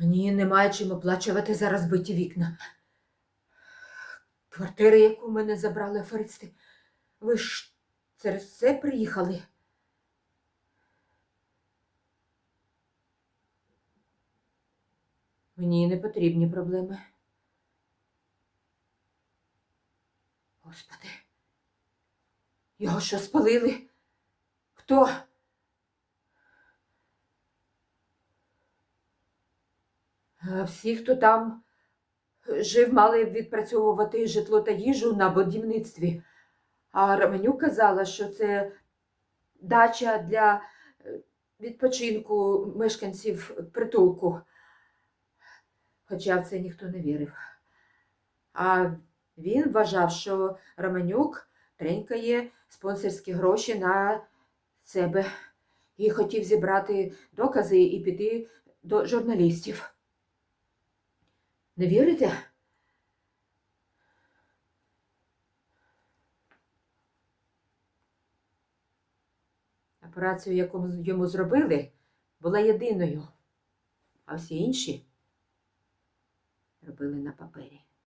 Мені немає чим оплачувати за розбиті вікна. Квартира, яку мене забрали аферисти. Ви ж через це приїхали? Мені не потрібні проблеми. Господи. Його що спалили? Хто? А Всі, хто там жив, мали відпрацьовувати житло та їжу на будівництві. А Романюк казала, що це дача для е, відпочинку мешканців притулку. Хоча в це ніхто не вірив. А він вважав, що Романюк тренькає спонсорські гроші на себе і хотів зібрати докази і піти до журналістів. Не вірите? Операцію, яку йому зробили, була єдиною, а всі інші робили на папері.